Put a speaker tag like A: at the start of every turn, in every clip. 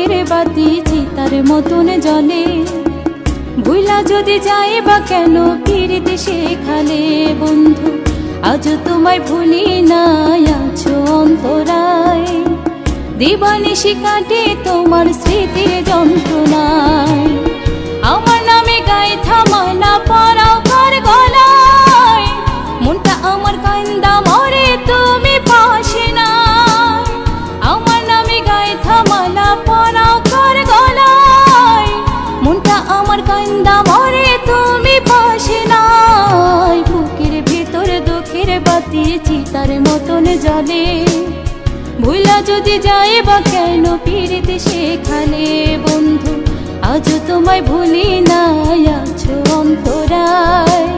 A: দুঃখের বাতি চিতার মতন জলে ভুলা যদি যায় বা কেন ফিরিতে সেখানে বন্ধু, আজ তোমায় ভুলি নাই আছো অন্তরায়। দিবানিশি কাটে তোমার স্মৃতির যন্ত্রণায়। আমার নামে গায়ে থামানা পরাও কার গলায়। মনটা আমার কান্দা মরে চিতার মতন জলে। ভুলা যদি যায় বা কেন পিড়িতে সেখানে বন্ধু আজ তোমায় ভুলি নাই, আছো অন্তরায়।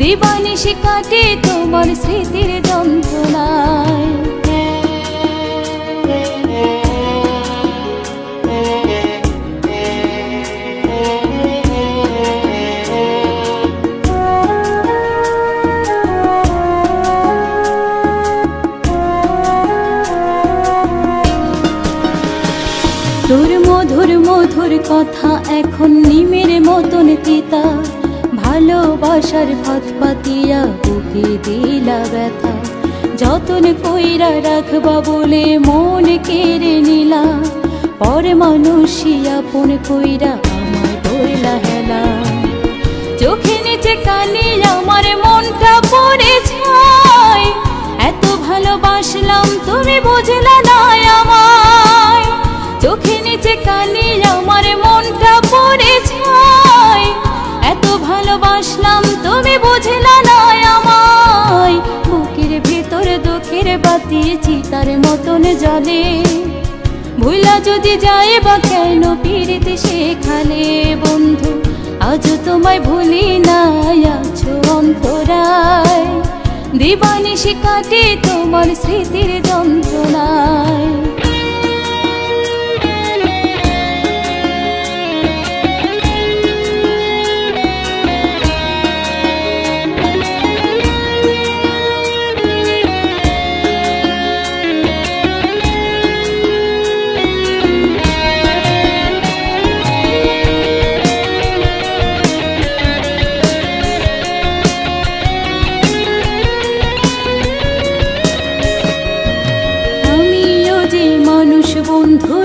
A: দিবানি সে কাটে তোমার স্মৃতির যন্ত্রণায়। মধুর মধুর কথা এখন নিমের মতন তিতা ভালোবাসার ভাত পাতিয়া বুকে দিলা ব্যথা। যতন কইরা রাখবা বলে মন কেড়ে নিলা। পরে মানুষই আপন কইরা আমার বইলা হেলা। চোখে নিচে কানি আমার মনটা পড়ে এত ভালোবাসলাম, তুমি বুঝলা তুমি বুঝলা না আমায়। বুকের ভেতর দুঃখের বাতি চিতার মতন জলে ভুলা যদি যায় বা কেন ফিরিতে সেখানে বন্ধু, আজ তোমায় ভুলি নাই আছো অন্তরায়। দিবানিশি কাটে তোমার স্মৃতির যন্ত্রণায়।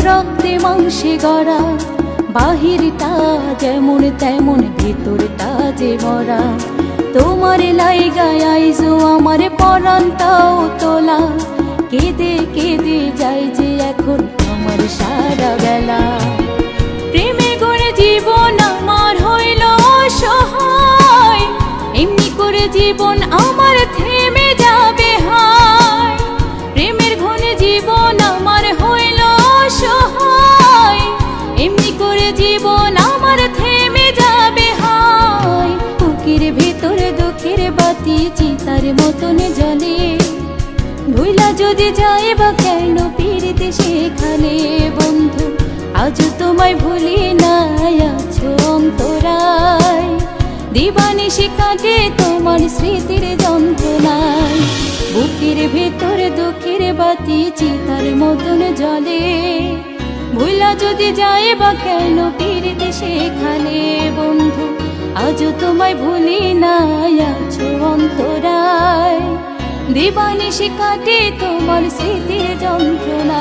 A: রক্তে মাংসে গড়া। বাহিরটা যেমন তেমন, ভেতরটা যে মরা তোমার লাইগায় আইজো, আমার পরান্তাও তোলা। কেঁদে কেঁদে যাই যে যদি যায় বা কেন ফিরিতে সেখানে বন্ধু? আজ তোমায় ভুলি নাই আছো অন্তরায়। দিবানিশি কাটে তোমার স্মৃতির যন্ত্রণায়। বুকের ভেতর দুঃখের বাতি চিতার মতন জলে ভুলা যদি যায় বা কেন ফিরিতে সেখানে বন্ধু? আজ তোমায় ভুলি নাই আছো অন্তরায়। দিবানিশি কাটে তোমার স্মৃতির যন্ত্রণায়